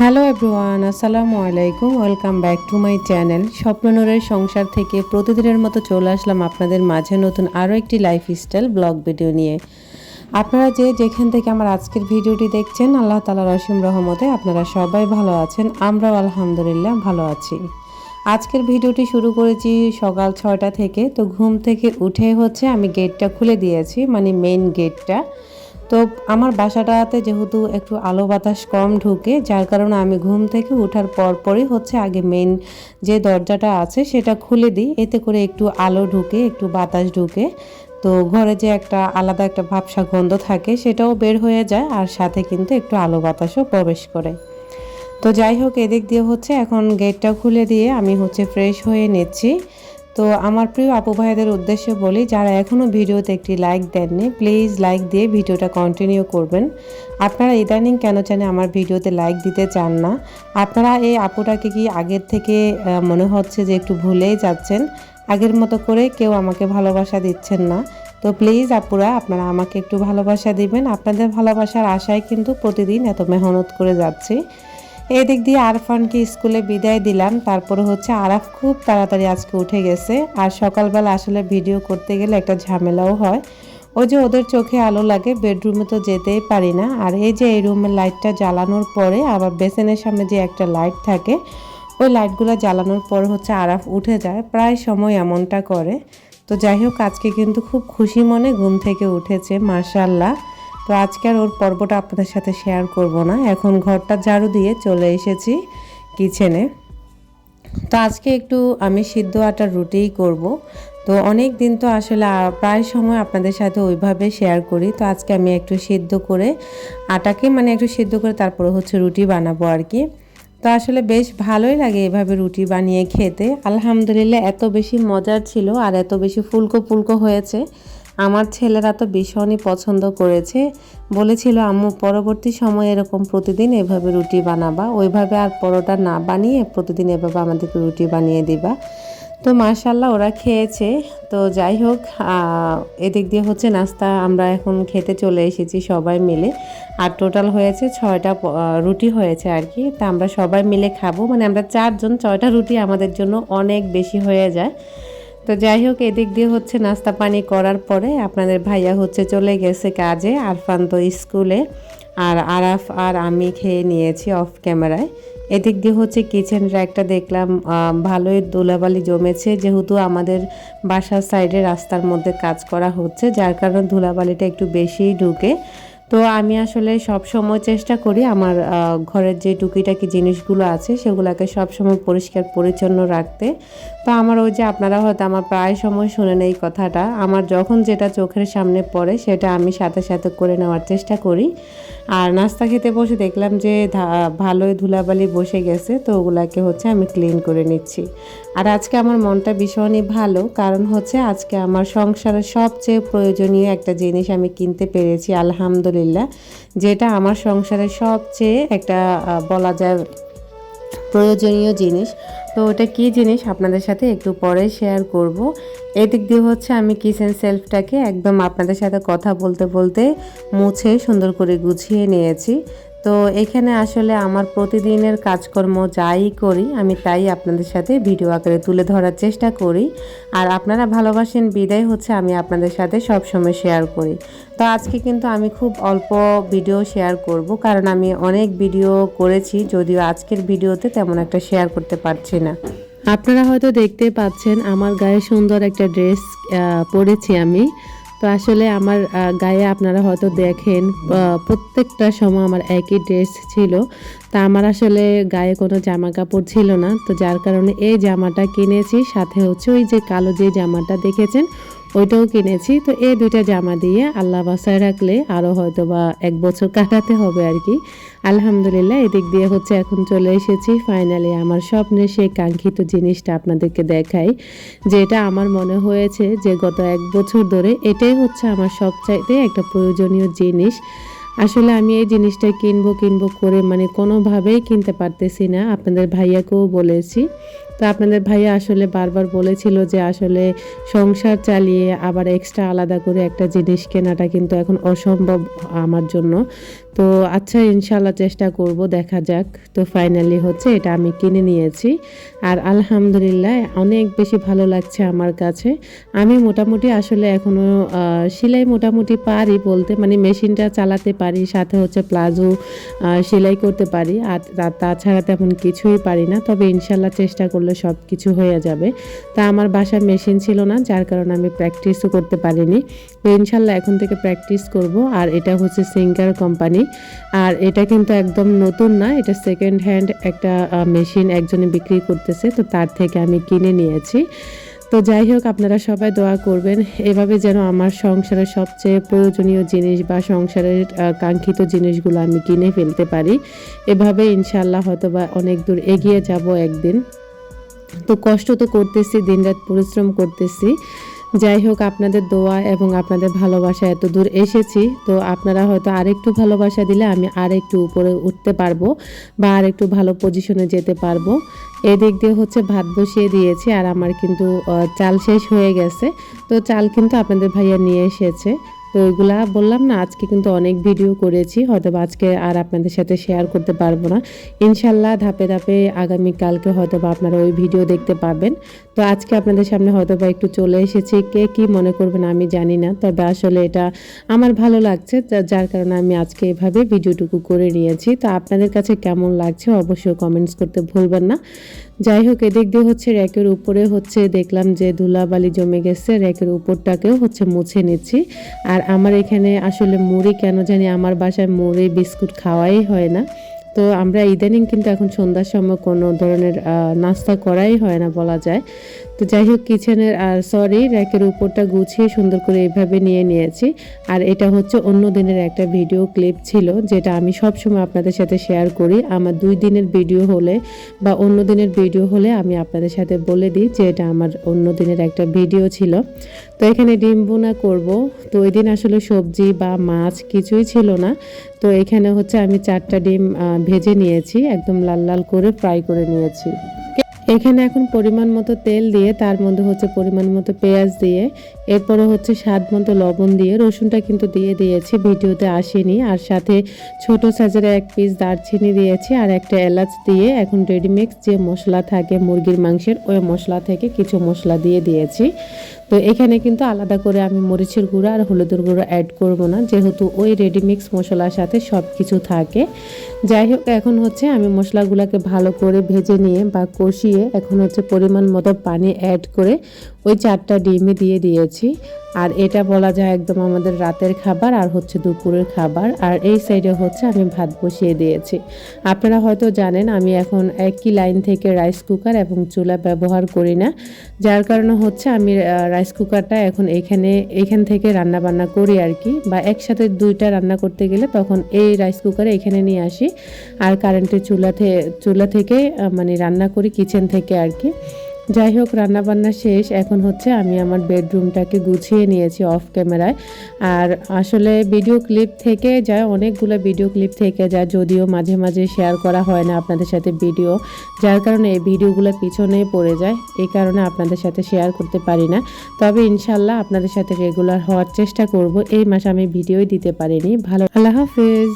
Hello everyone আসসালামু আলাইকুম welcome back to my channel স্বপ্ননূরের সংসার থেকে প্রতিদিনের মতো চলে আসলাম আপনাদের মাঝে নতুন আরও একটি লাইফস্টাইল ব্লগ ভিডিও নিয়ে। আপনারা যে যেখান থেকে আমার আজকের ভিডিওটি দেখছেন, আল্লাহ তালার অসীম রহমতে আপনারা সবাই ভালো আছেন, আমরাও আলহামদুলিল্লাহ ভালো আছি। আজকের ভিডিওটি শুরু করেছি সকাল ছয়টা থেকে, তো ঘুম থেকে উঠে হচ্ছে আমি গেটটা খুলে দিয়েছি মানে মেইন গেটটা তো আমার বাসাটাতে যেহেতু একটু আলো বাতাস কম ঢুকে, যার কারণে আমি ঘুম থেকে ওঠার পরপরই হচ্ছে আগে মেন যে দরজাটা আছে সেটা খুলে দিই। এতে করে একটু আলো ঢুকে, একটু বাতাস ঢুকে। তো ঘরে যে একটা আলাদা একটা ভাবসা গন্ধ থাকে সেটাও বের হয়ে যায় আর সাথে কিন্তু একটু আলো বাতাসও প্রবেশ করে। তো যাই হোক, এদিক দিয়ে হচ্ছে এখন গেটটা খুলে দিয়ে আমি হচ্ছে ফ্রেশ হয়ে নিচ্ছি। তো আমার প্রিয় আপু ভাইদের উদ্দেশ্যে বলি, যারা এখনও ভিডিওতে একটি লাইক দেননি প্লিজ লাইক দিয়ে ভিডিওটা কন্টিনিউ করবেন। আপনারা ইদানিং কেন জানে আমার ভিডিওতে লাইক দিতে চান না। আপনারা এই আপুটাকে কি আগের থেকে মনে হচ্ছে যে একটু ভুলেই যাচ্ছেন? আগের মতো করে কেউ আমাকে ভালোবাসা দিচ্ছেন না। তো প্লিজ আপুরা, আপনারা আমাকে একটু ভালোবাসা দিবেন। আপনাদের ভালোবাসার আশায় কিন্তু প্রতিদিন এত মেহনত করে যাচ্ছি। এদিক দিয়ে আরফানকে স্কুলে বিদায় দিলাম। তারপরে হচ্ছে আরাফ খুব তাড়াতাড়ি আজকে উঠে গেছে। আর সকালবেলা আসলে ভিডিও করতে গেলে একটা ঝামেলাও হয়। ওই যে ওদের চোখে আলো লাগে, বেডরুমে তো যেতেই পারি না। আর এই যে এই রুমের লাইটটা জ্বালানোর পরে আবার বেসিনের সামনে যে একটা লাইট থাকে, ওই লাইটগুলো জ্বালানোর পর হচ্ছে আরাফ উঠে যায়। প্রায় সময় এমনটা করে। তো যাই হোক, আজকে কিন্তু খুব খুশি মনে ঘুম থেকে উঠেছে মার্শাল্লাহ তো আজকে আর ওর পর্বটা আপনাদের সাথে শেয়ার করব না। এখন ঘরটা ঝাড়ু দিয়ে চলে এসেছি কিচেনে তো আজকে একটু আমি সিদ্ধ আটার রুটিই করব। তো অনেক দিন তো আসলে প্রায় সময় আপনাদের সাথে ওইভাবে শেয়ার করি। তো আজকে আমি একটু সিদ্ধ করে আটাকে মানে একটু সিদ্ধ করে তারপরে হচ্ছে রুটি বানাবো আর কি। তো আসলে বেশ ভালোই লাগে এভাবে রুটি বানিয়ে খেতে। আলহামদুলিল্লাহ এত বেশি মজার ছিল আর এত বেশি ফুলকো ফুলকো হয়েছে। আমার ছেলেরা তো ভীষণই পছন্দ করেছে। বলেছিল, আম্মু, পরবর্তী সময়ে এরকম প্রতিদিন এভাবে রুটি বানাবা। ওইভাবে আর পরোটা না বানিয়ে প্রতিদিন এভাবে আমাদেরকে রুটি বানিয়ে দিবা। তো মার্শাল্লাহ ওরা খেয়েছে। তো যাই হোক এদিক দিয়ে হচ্ছে নাস্তা আমরা এখন খেতে চলে এসেছি সবাই মিলে। আর টোটাল হয়েছে ছয়টা রুটি হয়েছে আর কি। তা আমরা সবাই মিলে খাব। মানে আমরা চারজন, ছয়টা রুটি আমাদের জন্য অনেক বেশি হয়ে যায়। তো যাই হোক, এদিক দিয়ে হচ্ছে নাস্তা পানি করার পরে আপনাদের ভাইয়া হচ্ছে চলে গেছে কাজে, আরফান তো স্কুলে। আর আরাফ আর আমি খেয়ে নিয়েছি অফ ক্যামেরায়। এদিক দিয়ে হচ্ছে কিচেন র্যাকটা দেখলাম ভালোই ধুলাবালি জমেছে। যেহেতু আমাদের বাসার সাইডে রাস্তার মধ্যে কাজ করা হচ্ছে, যার কারণে ধুলাবালিটা একটু বেশিই ঢুকে। তো আমি আসলে সব সময় চেষ্টা করি আমার ঘরের যে টুকিটাকি জিনিসগুলো আছে সেগুলোকে সব সময় পরিষ্কার পরিচ্ছন্ন রাখতে। তো আমার ওই যে আপনারা হয়তো আমার প্রায় সময় শুনেন এই কথাটা, আমার যখন যেটা চোখের সামনে পড়ে সেটা আমি সাথে সাথে করে নেওয়ার চেষ্টা করি। আর নাস্তা খেতে বসে দেখলাম যে ভালোই ধুলাবালি বসে গেছে, তো ওগুলাকে হচ্ছে আমি ক্লিন করে নিচ্ছি। আর আজকে আমার মনটা ভীষণই ভালো, কারণ হচ্ছে আজকে আমার সংসারের সবচেয়ে প্রয়োজনীয় একটা জিনিস আমি কিনতে পেরেছি, আলহামদুলিল্লাহ। যেটা আমার সংসারের সবচেয়ে একটা বলা যায় প্রয়োজনীয় জিনিস। তো ওটা কি জিনিস? আপনাদের সাথে একটু পরে শেয়ার করব। এদিক দিয়ে হচ্ছে আমি কিচেন সেলফটাকে একদম আপনাদের সাথে কথা বলতে বলতে মুছে সুন্দর করে গুছিয়ে নিয়েছি। তো এখানে আসলে আমার প্রতিদিনের কাজকর্ম যাই করি, আমি তাই আপনাদের সাথে ভিডিও আকারে তুলে ধরার চেষ্টা করি। আর আপনারা ভালোবাসেন, বিদায় হচ্ছে আমি আপনাদের সাথে সব সময় শেয়ার করি। তো আজকে কিন্তু আমি খুব অল্প ভিডিও শেয়ার করব, কারণ আমি অনেক ভিডিও করেছি, যদিও আজকের ভিডিওতে তেমন একটা শেয়ার করতে পারছি না। আপনারা হয়তো দেখতে পাচ্ছেন, আমার গায়ে সুন্দর একটা ড্রেস পরেছি আমি। তো আসলে আমার গায়ে আপনারা হয়তো দেখেন প্রত্যেকটা সময় আমার একই ড্রেস ছিল। তা আমার আসলে গায়ে কোনো জামা কাপড় ছিল না। তো যার কারণে এই জামাটা কিনেছি, সাথে হচ্ছে ওই যে কালো যে জামাটা দেখেছেন, ওইটাও কিনেছি। তো এই দুইটা জামা দিয়ে আল্লাহ বাসায় রাখলে আরও হয়তো বা এক বছর কাটাতে হবে আর কি। আলহামদুলিল্লাহ, এদিক দিয়ে হচ্ছে এখন চলে এসেছি। ফাইনালি আমার স্বপ্নের সেই কাঙ্ক্ষিত জিনিসটা আপনাদেরকে দেখাই, যেটা আমার মনে হয়েছে যে গত এক বছর ধরে এটাই হচ্ছে আমার সবচাইতে একটা প্রয়োজনীয় জিনিস। আসলে আমি এই জিনিসটা কিনবো কিনবো করে মানে কোনোভাবেই কিনতে পারতেছি না। আপনাদের ভাইয়াকেও বলেছি। তো আপনাদের ভাইয়া আসলে বারবার বলেছিল যে আসলে সংসার চালিয়ে আবার এক্সট্রা আলাদা করে একটা জিনিস কেনাটা কিন্তু এখন অসম্ভব আমার জন্য। তো আচ্ছা ইনশাল্লাহ চেষ্টা করব, দেখা যাক। তো ফাইনালি হচ্ছে এটা আমি কিনে নিয়েছি। আর আলহামদুলিল্লাহ অনেক বেশি ভালো লাগছে আমার কাছে। আমি মোটামুটি আসলে এখনও সেলাই মোটামুটি পারি বলতে মানে মেশিনটা চালাতে পারি, সাথে হচ্ছে প্লাজো সেলাই করতে পারি। আর তাছাড়া তেমন কিছুই পারি না। তবে ইনশাল্লাহ চেষ্টা করলে সব কিছু হয়ে যাবে। তা আমার বাসায় মেশিন ছিল না, যার কারণে আমি প্র্যাকটিসও করতে পারিনি। তো ইনশাল্লাহ এখন থেকে প্র্যাকটিস করব, আর এটা হচ্ছে সিঙ্গার কোম্পানি আর এটা কিন্তু একদম নতুন না, এটা সেকেন্ড হ্যান্ড একটা মেশিন একজনে বিক্রি করতেছে, তো তার থেকে আমি কিনে নিয়েছি। তো যাই হোক, আপনারা সবাই দোয়া করবেন, এভাবে যেন আমার সংসারের সবচেয়ে প্রয়োজনীয় জিনিস বা সংসারের কাঙ্ক্ষিত জিনিসগুলো আমি কিনে ফেলতে পারি। এভাবে ইনশাল্লাহ হয়তো বা অনেক দূর এগিয়ে যাব একদিন। তো কষ্ট তো করতেছি, দিনরাত পরিশ্রম করতেছি। যাই হোক, আপনাদের দোয়া এবং আপনাদের ভালোবাসা এত দূর এসেছি, তো আপনারা হয়তো আরেকটু ভালোবাসা দিলে আমি আরেকটু উপরে উঠতে পারব বা আরেকটু ভালো পজিশনে যেতে পারব। এদিক দিয়ে হচ্ছে ভাত বসিয়ে দিয়েছি আর আমার কিন্তু চাল শেষ হয়ে গেছে। তো চাল কিন্তু আপনাদের ভাইয়া নিয়ে এসেছে। তো ওইগুলা বললাম না, আজকে কিন্তু অনেক ভিডিও করেছি হয়তো আজকে আর আপনাদের সাথে শেয়ার করতে পারব না। ইনশাল্লাহ ধাপে ধাপে আগামী কালকে হয়তো বা আপনারা ওই ভিডিও দেখতে পাবেন। তো আজকে আপনাদের সামনে হয়তো বা একটু চলে এসেছি, কে কি মনে করবেন আমি জানি না, তবে আসলে এটা আমার ভালো লাগছে যার কারণে আমি আজকে এভাবে ভিডিওটুকু করে নিয়েছি। তো আপনাদের কাছে কেমন লাগছে অবশ্যই কমেন্টস করতে ভুলবেন না। যাই হোক এদিক দিয়ে হচ্ছে র্যাকের উপরে হচ্ছে দেখলাম যে ধুলাবালি জমে গেছে, র্যাকের উপরটাকেও হচ্ছে মুছে নিচ্ছি। আর আমার এখানে আসলে মুড়ি কেন জানি, আমার বাসায় মুড়ি, বিস্কুট খাওয়াই হয় না। তো আমরা ইদানিং কিন্তু এখন সন্ধ্যার সময় কোনো ধরনের নাস্তা করাই হয় না বলা যায়। তো যাই হোক, কিচেনের আর সরি র্যাকের উপরটা গুছিয়ে সুন্দর করে এইভাবে নিয়ে নিয়েছি। আর এটা হচ্ছে অন্য দিনের একটা ভিডিও ক্লিপ ছিল, যেটা আমি সব সময় আপনাদের সাথে শেয়ার করি। আমার দুই দিনের ভিডিও হলে বা অন্য দিনের ভিডিও হলে আমি আপনাদের সাথে বলে দিই যে এটা আমার অন্য দিনের একটা ভিডিও ছিল। তো এখানে ডিম বোনা করব। তো ওই দিন আসলে সবজি বা মাছ কিছুই ছিল না। তো এখানে হচ্ছে আমি চারটা ডিম ভেজে নিয়েছি, একদম লাল লাল করে ফ্রাই করে নিয়েছি। এখানে এখন পরিমাণ মতো তেল দিয়ে, তার মধ্যে হচ্ছে পরিমাণ মতো পেঁয়াজ দিয়ে, এরপরে হচ্ছে স্বাদ মতো লবণ দিয়ে, রসুনটা কিন্তু দিয়ে দিয়েছি, ভিডিওতে আসেনি। আর সাথে ছোট সাইজের এক পিস দারচিনি দিয়েছি আর একটা এলাচ দিয়ে এখন রেডিমিক্স যে মশলা থাকে, মুরগির মাংসের, ওই মশলা থেকে কিছু মশলা দিয়ে দিয়েছি। তো এখানে কিন্তু আলাদা করে আমি মরিচের গুঁড়ো আর হলুদের গুঁড়ো অ্যাড করব না, যেহেতু ওই রেডিমিক্স মশলার সাথে সব কিছু থাকে। যাই হোক, এখন হচ্ছে আমি মশলাগুলোকে ভালো করে ভেজে নিয়ে বা কষিয়ে এখন হচ্ছে পরিমাণ মতো পানি অ্যাড করে ওই চারটা ডিমে দিয়ে দিয়েছি। আর এটা বলা যায় একদম আমাদের রাতের খাবার আর হচ্ছে দুপুরের খাবার। আর এই সাইডে হচ্ছে আমি ভাত বসিয়ে দিয়েছি। আপনারা হয়তো জানেন আমি এখন একই লাইন থেকে রাইস কুকার এবং চুলা ব্যবহার করি না। যার কারণে হচ্ছে আমি রাইস কুকারটা এখন এখানে, এখান থেকে রান্না বান্না করি আর কি। বা একসাথে দুইটা রান্না করতে গেলে তখন এই রাইস কুকারে এখানে নিয়ে আসি। আর কারেন্টের চুলা চুলা থেকে মানে রান্না করি কিচেন থেকে আর কি। যাই হোক, রান্নাবান্না শেষ। এখন হচ্ছে আমি আমার বেডরুমটাকে গুছিয়ে নিয়েছি অফ ক্যামেরায়। আর আসলে ভিডিও ক্লিপ থেকে যায়, অনেকগুলো ভিডিও ক্লিপ থেকে যায়, যদিও মাঝে মাঝে শেয়ার করা হয় না আপনাদের সাথে ভিডিও, যার কারণে এই ভিডিওগুলো পিছনে পড়ে যায়। এই কারণে আপনাদের সাথে শেয়ার করতে পারি না। তবে ইনশাল্লাহ আপনাদের সাথে রেগুলার হওয়ার চেষ্টা করব। এই মাসে আমি ভিডিওই দিতে পারিনি। ভালো আল্লাহ হাফেজ।